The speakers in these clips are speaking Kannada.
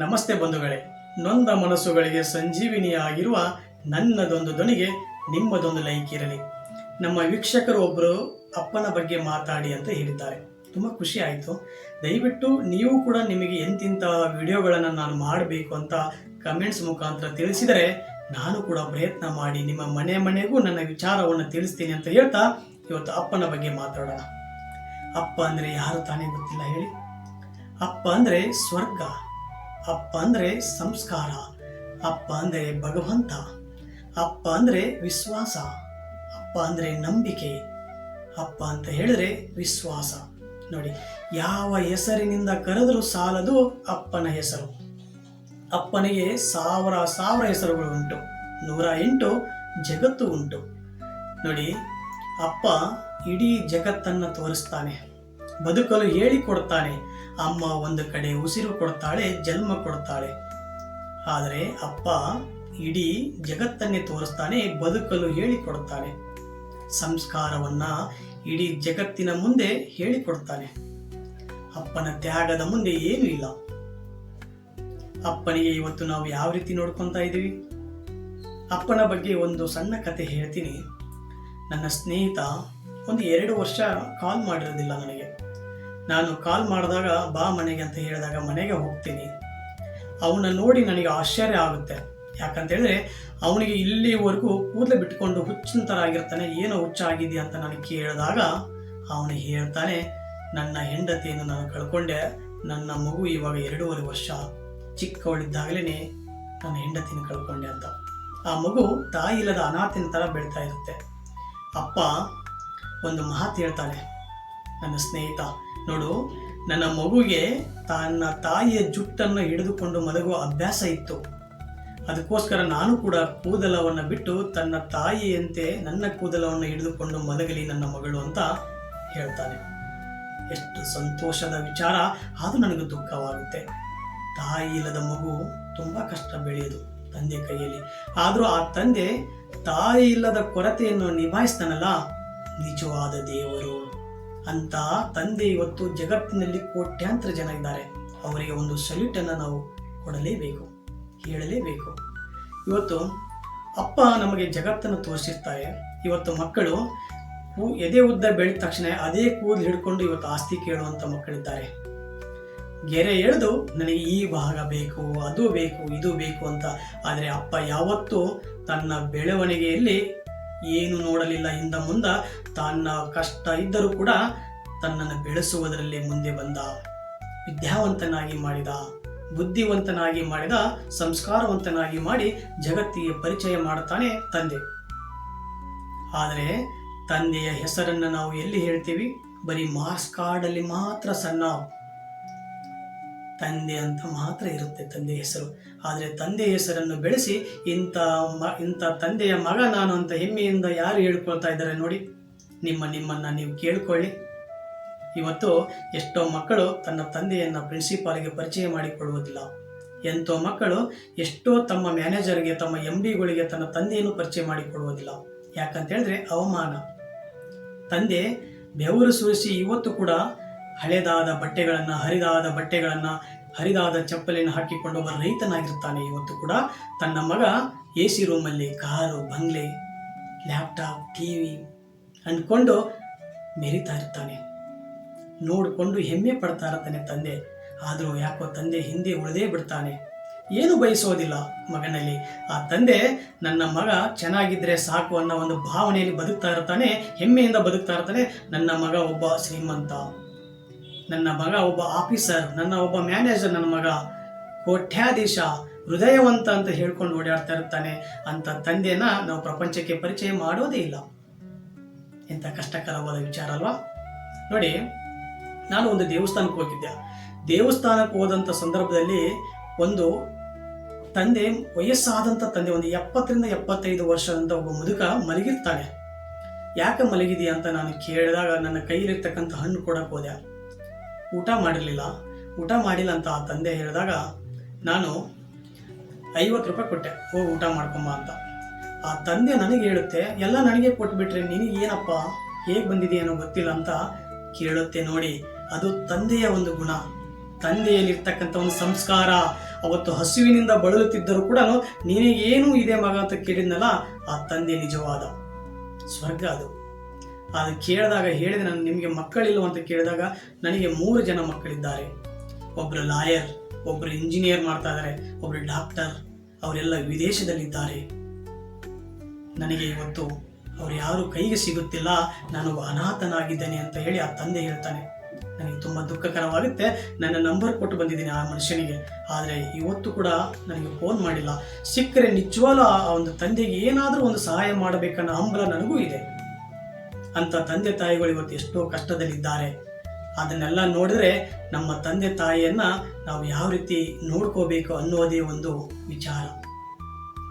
ನಮಸ್ತೆ ಬಂಧುಗಳೇ. ನೊಂದ ಮನಸ್ಸುಗಳಿಗೆ ಸಂಜೀವಿನಿಯಾಗಿರುವ ನನ್ನದೊಂದು ದೊನಿಗೆ ನಿಮ್ಮದೊಂದು ಲೈಕ್ ಇರಲಿ. ನಮ್ಮ ವೀಕ್ಷಕರು ಒಬ್ಬರು ಅಪ್ಪನ ಬಗ್ಗೆ ಮಾತಾಡಿ ಅಂತ ಹೇಳಿದ್ದಾರೆ. ತುಂಬ ಖುಷಿ ಆಯಿತು. ದಯವಿಟ್ಟು ನೀವು ಕೂಡ ನಿಮಗೆ ಎಂತಿಂಥ ವಿಡಿಯೋಗಳನ್ನು ನಾನು ಮಾಡಬೇಕು ಅಂತ ಕಮೆಂಟ್ಸ್ ಮುಖಾಂತರ ತಿಳಿಸಿದರೆ ನಾನು ಕೂಡ ಪ್ರಯತ್ನ ಮಾಡಿ ನಿಮ್ಮ ಮನೆ ಮನೆಗೂ ನನ್ನ ವಿಚಾರವನ್ನು ತಿಳಿಸ್ತೀನಿ ಅಂತ ಹೇಳ್ತಾ ಇವತ್ತು ಅಪ್ಪನ ಬಗ್ಗೆ ಮಾತಾಡೋಣ. ಅಪ್ಪ ಅಂದರೆ ಯಾರು ತಾನೇ ಗೊತ್ತಿಲ್ಲ ಹೇಳಿ. ಅಪ್ಪ ಅಂದರೆ ಸ್ವರ್ಗ. ಅಪ್ಪ ಅಂದರೆ ಸಂಸ್ಕಾರ, ಅಪ್ಪ ಅಂದರೆ ಭಗವಂತ, ಅಪ್ಪ ಅಂದರೆ ವಿಶ್ವಾಸ, ಅಪ್ಪ ಅಂದರೆ ನಂಬಿಕೆ, ಅಪ್ಪ ಅಂತ ಹೇಳಿದ್ರೆ ವಿಶ್ವಾಸ. ನೋಡಿ, ಯಾವ ಹೆಸರಿನಿಂದ ಕರೆದರೂ ಸಾಲದು ಅಪ್ಪನ ಹೆಸರು. ಅಪ್ಪನಿಗೆ ಸಾವಿರ ಸಾವಿರ ಹೆಸರುಗಳು ಉಂಟು, ನೂರ ಎಂಟು ಜಗತ್ತು ಉಂಟು. ನೋಡಿ, ಅಪ್ಪ ಇಡೀ ಜಗತ್ತನ್ನು ತೋರಿಸ್ತಾನೆ. ಬದುಕಲು ಹೇಳಿಕೊಡ್ತಾನೆ ಅಮ್ಮ ಒಂದು ಕಡೆ ಉಸಿರು ಕೊಡ್ತಾಳೆ, ಜನ್ಮ ಕೊಡ್ತಾಳೆ. ಆದರೆ ಅಪ್ಪ ಇಡೀ ಜಗತ್ತನ್ನೇ ತೋರಿಸ್ತಾನೆ, ಬದುಕಲು ಹೇಳಿಕೊಡ್ತಾನೆ ಸಂಸ್ಕಾರವನ್ನ ಇಡೀ ಜಗತ್ತಿನ ಮುಂದೆ ಹೇಳಿಕೊಡ್ತಾನೆ ಅಪ್ಪನ ತ್ಯಾಗದ ಮುಂದೆ ಏನೂ ಇಲ್ಲ. ಅಪ್ಪನಿಗೆ ಇವತ್ತು ನಾವು ಯಾವ ರೀತಿ ನೋಡ್ಕೊತಾ ಇದ್ದೀವಿ? ಅಪ್ಪನ ಬಗ್ಗೆ ಒಂದು ಸಣ್ಣ ಕತೆ ಹೇಳ್ತೀನಿ. ನನ್ನ ಸ್ನೇಹಿತ ಒಂದು ಎರಡು ವರ್ಷ ಕಾಲ್ ಮಾಡಿರೋದಿಲ್ಲ ನನಗೆ. ನಾನು ಕಾಲ್ ಮಾಡಿದಾಗ, ಬಾ ಮನೆಗೆ ಅಂತ ಹೇಳಿದಾಗ ಮನೆಗೆ ಹೋಗ್ತೀನಿ. ಅವನ ನೋಡಿ ನನಗೆ ಆಶ್ಚರ್ಯ ಆಗುತ್ತೆ. ಯಾಕಂತೇಳಿದ್ರೆ, ಅವನಿಗೆ ಇಲ್ಲಿವರೆಗೂ ಕೂದಲು ಬಿಟ್ಕೊಂಡು ಹುಚ್ಚಿನ ಥರ ಆಗಿರ್ತಾನೆ ಏನೋ ಹುಚ್ಚಾಗಿದೆಯಾ ಅಂತ ನಾನು ಕೇಳಿದಾಗ ಅವನು ಹೇಳ್ತಾನೆ, ನನ್ನ ಹೆಂಡತಿಯನ್ನು ನಾನು ಕಳ್ಕೊಂಡೆ. ನನ್ನ ಮಗು ಇವಾಗ ಎರಡೂವರೆ ವರ್ಷ. ಚಿಕ್ಕವಳಿದ್ದಾಗಲೇ ನನ್ನ ಹೆಂಡತಿನ ಕಳ್ಕೊಂಡೆ ಅಂತ. ಆ ಮಗು ತಾಯಿ ಇಲ್ಲದ ಅನಾಥಿನ ಥರ ಬೆಳೀತಾ ಇರುತ್ತೆ. ಅಪ್ಪ ಒಂದು ಮಾತು ಹೇಳ್ತಾನೆ, ನನ್ನ ಸ್ನೇಹಿತ ನೋಡು, ನನ್ನ ಮಗುಗೆ ತನ್ನ ತಾಯಿಯ ಜುಟ್ಟನ್ನು ಹಿಡಿದುಕೊಂಡು ಮಲಗುವ ಅಭ್ಯಾಸ ಇತ್ತು. ಅದಕ್ಕೋಸ್ಕರ ನಾನು ಕೂಡ ಕೂದಲವನ್ನು ಬಿಟ್ಟು ತನ್ನ ತಾಯಿಯಂತೆ ನನ್ನ ಕೂದಲವನ್ನು ಹಿಡಿದುಕೊಂಡು ಮಲಗಲಿ ನನ್ನ ಮಗಳು ಅಂತ ಹೇಳ್ತಾನೆ. ಎಷ್ಟು ಸಂತೋಷದ ವಿಚಾರ ಅದು ನನಗೆ ದುಃಖವಾಗುತ್ತೆ. ತಾಯಿ ಇಲ್ಲದ ಮಗು ತುಂಬ ಕಷ್ಟ ಬೆಳೆಯೋದು ತಂದೆ ಕೈಯಲ್ಲಿ. ಆದರೂ ಆ ತಂದೆ ತಾಯಿ ಇಲ್ಲದ ಕೊರತೆಯನ್ನು ನಿಭಾಯಿಸ್ತಾನಲ್ಲ? ನಿಜವಾದ ದೇವರು. ಅಂತ ತಂದೆ ಇವತ್ತು ಜಗತ್ತಿನಲ್ಲಿ ಕೋಟ್ಯಾಂತರ ಜನ ಇದ್ದಾರೆ. ಅವರಿಗೆ ಒಂದು ಸಲ್ಯೂಟ್ ಅನ್ನು ನಾವು ಕೊಡಲೇಬೇಕು, ಹೇಳಲೇಬೇಕು. ಇವತ್ತು ಅಪ್ಪ ನಮಗೆ ಜಗತ್ತನ್ನು ತೋರಿಸಿರ್ತಾರೆ. ಇವತ್ತು ಮಕ್ಕಳು ಕೂ ಎದೆ ಉದ್ದ ಬೆಳೆದ ತಕ್ಷಣ ಅದೇ ಕೂದಲು ಹಿಡ್ಕೊಂಡು ಇವತ್ತು ಆಸ್ತಿ ಕೇಳುವಂಥ ಮಕ್ಕಳಿದ್ದಾರೆ. ಗೆರೆ ಎಳೆದು ನನಗೆ ಈ ಭಾಗ ಬೇಕು, ಅದು ಬೇಕು, ಇದು ಬೇಕು ಅಂತ. ಆದರೆ ಅಪ್ಪ ಯಾವತ್ತೂ ತನ್ನ ಬೆಳವಣಿಗೆಯಲ್ಲಿ ಏನು ನೋಡಲಿಲ್ಲ ಹಿಂದ ಮುಂದ ತನ್ನ ಕಷ್ಟ ಇದ್ದರೂ ಕೂಡ ತನ್ನನ್ನು ಬೆಳೆಸುವುದರಲ್ಲಿ ಮುಂದೆ ಬಂದ. ವಿದ್ಯಾವಂತನಾಗಿ ಮಾಡಿದ, ಬುದ್ಧಿವಂತನಾಗಿ ಮಾಡಿದ, ಸಂಸ್ಕಾರವಂತನಾಗಿ ಮಾಡಿ ಜಗತ್ತಿಗೆ ಪರಿಚಯ ಮಾಡುತ್ತಾನೆ ತಂದೆ. ಆದರೆ ತಂದೆಯ ಹೆಸರನ್ನು ನಾವು ಎಲ್ಲಿ ಹೇಳ್ತೀವಿ? ಬರೀ ಮಾರ್ಕ್ಸ್ ಕಾರ್ಡಲ್ಲಿ ಮಾತ್ರ ಸಣ್ಣ ತಂದೆ ಅಂತ ಮಾತ್ರ ಇರುತ್ತೆ ತಂದೆ ಹೆಸರು. ಆದರೆ ತಂದೆ ಹೆಸರನ್ನು ಬೆಳೆಸಿ ಇಂಥ ಮ, ಇಂಥ ತಂದೆಯ ಮಗ ನಾನು ಅಂತ ಹೆಮ್ಮೆಯಿಂದ ಯಾರು ಹೇಳ್ಕೊಳ್ತಾ ಇದ್ದಾರೆ ನೋಡಿ. ನಿಮ್ಮ ನಿಮ್ಮನ್ನು ನೀವು ಕೇಳಿಕೊಳ್ಳಿ. ಇವತ್ತು ಎಷ್ಟೋ ಮಕ್ಕಳು ತನ್ನ ತಂದೆಯನ್ನು ಪ್ರಿನ್ಸಿಪಾಲ್ಗೆ ಪರಿಚಯ ಮಾಡಿಕೊಳ್ಳುವುದಿಲ್ಲ. ಎಂಥೋ ಮಕ್ಕಳು ಎಷ್ಟೋ ತಮ್ಮ ಮ್ಯಾನೇಜರ್ಗೆ ತಮ್ಮ ಎಂ ಡಿಗಳಿಗೆ ತನ್ನ ತಂದೆಯನ್ನು ಪರಿಚಯ ಮಾಡಿಕೊಳ್ಳುವುದಿಲ್ಲ. ಯಾಕಂತ ಹೇಳಿದ್ರೆ ಅವಮಾನ. ತಂದೆ ಬೆವರು ಸುರಿಸಿ ಇವತ್ತು ಕೂಡ ಹಳೆದಾದ ಬಟ್ಟೆಗಳನ್ನು, ಹರಿದಾದ ಬಟ್ಟೆಗಳನ್ನು, ಹರಿದಾದ ಚಪ್ಪಲಿಯನ್ನು ಹಾಕಿಕೊಂಡು ಒಬ್ಬ ರೈತನಾಗಿರ್ತಾನೆ ಇವತ್ತು ಕೂಡ ತನ್ನ ಮಗ ಎ ಸಿ ರೂಮಲ್ಲಿ ಕಾರು, ಬಂಗ್ಲೆ, ಲ್ಯಾಪ್ಟಾಪ್ ಟಿ ವಿ ಅಂದ್ಕೊಂಡು ಮೆರಿತಾ ಇರ್ತಾನೆ. ನೋಡಿಕೊಂಡು ಹೆಮ್ಮೆ ಪಡ್ತಾ ಇರ್ತಾನೆ ತಂದೆ. ಆದರೂ ಯಾಕೋ ತಂದೆ ಹಿಂದೆ ಉಳಿದೇ ಬಿಡ್ತಾನೆ. ಏನು ಬಯಸೋದಿಲ್ಲ ಮಗನಲ್ಲಿ. ಆ ತಂದೆ ನನ್ನ ಮಗ ಚೆನ್ನಾಗಿದ್ದರೆ ಸಾಕು ಅನ್ನೋ ಒಂದು ಭಾವನೆಯಲ್ಲಿ ಬದುಕ್ತಾ ಇರ್ತಾನೆ, ಹೆಮ್ಮೆಯಿಂದ ಬದುಕ್ತಾ ಇರ್ತಾನೆ. ನನ್ನ ಮಗ ಒಬ್ಬ ಶ್ರೀಮಂತ. ನನ್ನ ಮಗ ಒಬ್ಬ ಆಫೀಸರ್, ನನ್ನ ಒಬ್ಬ ಮ್ಯಾನೇಜರ್, ನನ್ನ ಮಗ ಕೋಟ್ಯಾಧೀಶ, ಹೃದಯವಂತ ಅಂತ ಹೇಳ್ಕೊಂಡು ಓಡಾಡ್ತಾ ಇರ್ತಾನೆ ಅಂತ ತಂದೆನ ನಾವು ಪ್ರಪಂಚಕ್ಕೆ ಪರಿಚಯ ಮಾಡೋದೇ ಇಲ್ಲ. ಎಂಥ ಕಷ್ಟಕರವಾದ ವಿಚಾರ ಅಲ್ವಾ? ನೋಡಿ, ನಾನು ಒಂದು ದೇವಸ್ಥಾನಕ್ಕೆ ಹೋಗಿದ್ದೆ. ದೇವಸ್ಥಾನಕ್ಕೆ ಹೋದಂಥ ಸಂದರ್ಭದಲ್ಲಿ ಒಂದು ತಂದೆ, ವಯಸ್ಸಾದಂಥ ತಂದೆ, ಒಂದು ಎಪ್ಪತ್ತರಿಂದ ಎಪ್ಪತ್ತೈದು ವರ್ಷದಂತ ಒಬ್ಬ ಮುದುಕ ಮಲಗಿರ್ತಾನೆ ಯಾಕೆ ಮಲಗಿದೆಯಾ ಅಂತ ನಾನು ಕೇಳಿದಾಗ ನನ್ನ ಕೈಲಿರ್ತಕ್ಕಂಥ ಹಣ್ಣು ಕೊಡಕ್ಕೆ ಹೋದೆ. ಊಟ ಮಾಡಿರಲಿಲ್ಲ. ಊಟ ಮಾಡಿಲ್ಲ ಅಂತ ಆ ತಂದೆ ಹೇಳಿದಾಗ, ನಾನು ಐವತ್ತು ರೂಪಾಯಿ ಕೊಟ್ಟೆ ಹೋಗಿ ಊಟ ಮಾಡ್ಕೊಂಬ ಅಂತ. ಆ ತಂದೆ ನನಗೆ ಹೇಳುತ್ತೆ, ಎಲ್ಲ ನನಗೆ ಕೊಟ್ಬಿಟ್ರೆ ನಿನಗೆ ಏನಪ್ಪ? ಹೇಗೆ ಬಂದಿದೆಯೇನೋ ಗೊತ್ತಿಲ್ಲ ಅಂತ ಕೇಳುತ್ತೆ ನೋಡಿ. ಅದು ತಂದೆಯ ಒಂದು ಗುಣ. ತಂದೆಯಲ್ಲಿರ್ತಕ್ಕಂಥ ಒಂದು ಸಂಸ್ಕಾರ, ಅವತ್ತು ಹಸುವಿನಿಂದ ಬಳಲುತ್ತಿದ್ದರೂ ಕೂಡ ನಿನಗೇನು ಇದೆ ಮಗ ಅಂತ ಕೇಳಿದ್ನಲ್ಲ, ಆ ತಂದೆ ನಿಜವಾದ ಸ್ವರ್ಗ ಅದು. ಅದು ಕೇಳಿದಾಗ ಹೇಳಿದೆ, ನಾನು, ನಿಮಗೆ ಮಕ್ಕಳಿಲ್ಲ ಅಂತ ಕೇಳಿದಾಗ, ನನಗೆ ಮೂರು ಜನ ಮಕ್ಕಳಿದ್ದಾರೆ. ಒಬ್ಬರು ಲಾಯರ್ ಒಬ್ಬರು ಇಂಜಿನಿಯರ್ ಮಾಡ್ತಾ ಇದ್ದಾರೆ ಒಬ್ಬರು ಡಾಕ್ಟರ್, ಅವರೆಲ್ಲ ವಿದೇಶದಲ್ಲಿದ್ದಾರೆ. ನನಗೆ ಇವತ್ತು ಅವ್ರು ಯಾರು ಕೈಗೆ ಸಿಗುತ್ತಿಲ್ಲ ನಾನು ಅನಾಥನಾಗಿದ್ದೇನೆ ಅಂತ ಹೇಳಿ ಆ ತಂದೆ ಹೇಳ್ತಾನೆ. ನನಗೆ ತುಂಬ ದುಃಖಕರವಾಗುತ್ತೆ. ನನ್ನ ನಂಬರ್ ಕೊಟ್ಟು ಬಂದಿದ್ದೀನಿ ಆ ಮನುಷ್ಯನಿಗೆ. ಆದರೆ ಇವತ್ತು ಕೂಡ ನನಗೆ ಫೋನ್ ಮಾಡಿಲ್ಲ. ಸಿಕ್ಕರೆ ನಿಜವಾಗ್ಲೂ ಆ ಒಂದು ತಂದೆಗೆ ಏನಾದರೂ ಒಂದು ಸಹಾಯ ಮಾಡಬೇಕನ್ನೋ ಹಂಬಲ ನನಗೂ ಇದೆ. ಅಂತ ತಂದೆ ತಾಯಿಗಳು ಇವತ್ತು ಎಷ್ಟೋ ಕಷ್ಟದಲ್ಲಿದ್ದಾರೆ. ಅದನ್ನೆಲ್ಲ ನೋಡಿದ್ರೆ ನಮ್ಮ ತಂದೆ ತಾಯಿಯನ್ನ ನಾವು ಯಾವ ರೀತಿ ನೋಡ್ಕೋಬೇಕು ಅನ್ನೋದೇ ಒಂದು ವಿಚಾರ.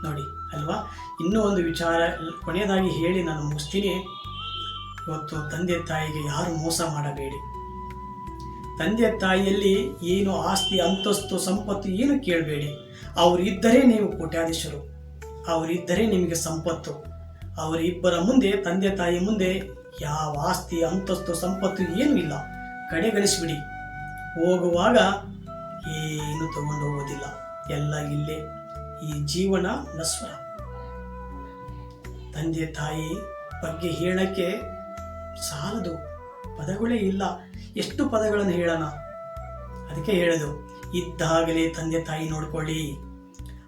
ನೋಡಿ, ಅಲ್ವಾ? ಇನ್ನೂ ಒಂದು ವಿಚಾರ ಕೊನೆಯದಾಗಿ ಹೇಳಿ ನಾನು ಮುಗಿಸ್ತೀನಿ. ಇವತ್ತು ತಂದೆ ತಾಯಿಗೆ ಯಾರು ಮೋಸ ಮಾಡಬೇಡಿ. ತಂದೆ ತಾಯಿಯಲ್ಲಿ ಏನು ಆಸ್ತಿ, ಅಂತಸ್ತು, ಸಂಪತ್ತು ಏನು ಕೇಳಬೇಡಿ. ಅವರಿದ್ದರೆ ನೀವು ಕೋಟ್ಯಾಧೀಶರು. ಅವರಿದ್ದರೆ ನಿಮಗೆ ಸಂಪತ್ತು. ಅವರಿಬ್ಬರ ಮುಂದೆ, ತಂದೆ ತಾಯಿ ಮುಂದೆ ಯಾವ ಆಸ್ತಿ, ಅಂತಸ್ತು, ಸಂಪತ್ತು ಏನೂ ಇಲ್ಲ. ಕಡೆಗಳಿಸಿಬಿಡಿ ಹೋಗುವಾಗ ಏನು ತಗೊಂಡು ಹೋಗೋದಿಲ್ಲ. ಎಲ್ಲ ಇಲ್ಲೇ. ಈ ಜೀವನ ನಸ್ವರ ತಂದೆ ತಾಯಿ ಬಗ್ಗೆ ಹೇಳಕ್ಕೆ ಸಾಲದು. ಪದಗಳೇ ಇಲ್ಲ. ಎಷ್ಟು ಪದಗಳನ್ನು ಹೇಳೋಣ? ಅದಕ್ಕೆ ಹೇಳೋದು, ಇದ್ದಾಗಲೇ ತಂದೆ ತಾಯಿ ನೋಡ್ಕೊಳ್ಳಿ.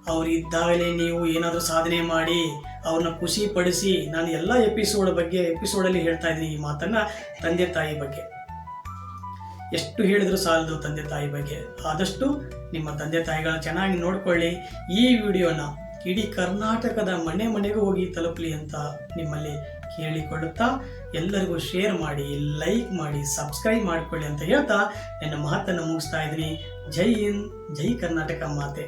ಅವ್ರು ಇದ್ದಾಗಲೇ ನೀವು ಏನಾದರೂ ಸಾಧನೆ ಮಾಡಿ ಅವ್ರನ್ನ ಖುಷಿ ಪಡಿಸಿ ನಾನು ಎಲ್ಲ ಎಪಿಸೋಡ್ ಬಗ್ಗೆ ಎಪಿಸೋಡಲ್ಲಿ ಹೇಳ್ತಾ ಇದ್ದೀನಿ ಈ ಮಾತನ್ನ ತಂದೆ ತಾಯಿ ಬಗ್ಗೆ. ಎಷ್ಟು ಹೇಳಿದ್ರು ಸಾಲದು ತಂದೆ ತಾಯಿ ಬಗ್ಗೆ. ಆದಷ್ಟು ನಿಮ್ಮ ತಂದೆ ತಾಯಿಗಳ ಚೆನ್ನಾಗಿ ನೋಡ್ಕೊಳ್ಳಿ. ಈ ವಿಡಿಯೋನ ಇಡೀ ಕರ್ನಾಟಕದ ಮನೆ ಮನೆಗೂ ಹೋಗಿ ತಲುಪಲಿ ಅಂತ ನಿಮ್ಮಲ್ಲಿ ಕೇಳಿಕೊಳ್ಳುತ್ತಾ ಎಲ್ಲರಿಗೂ ಶೇರ್ ಮಾಡಿ ಲೈಕ್ ಮಾಡಿ ಸಬ್ಸ್ಕ್ರೈಬ್ ಮಾಡಿಕೊಳ್ಳಿ ಅಂತ ಹೇಳ್ತಾ ನನ್ನ ಮಾತನ್ನು ಮುಗಿಸ್ತಾ ಇದ್ದೀನಿ. ಜೈ ಹಿಂದ್, ಜೈ ಕರ್ನಾಟಕ ಮಾತೆ.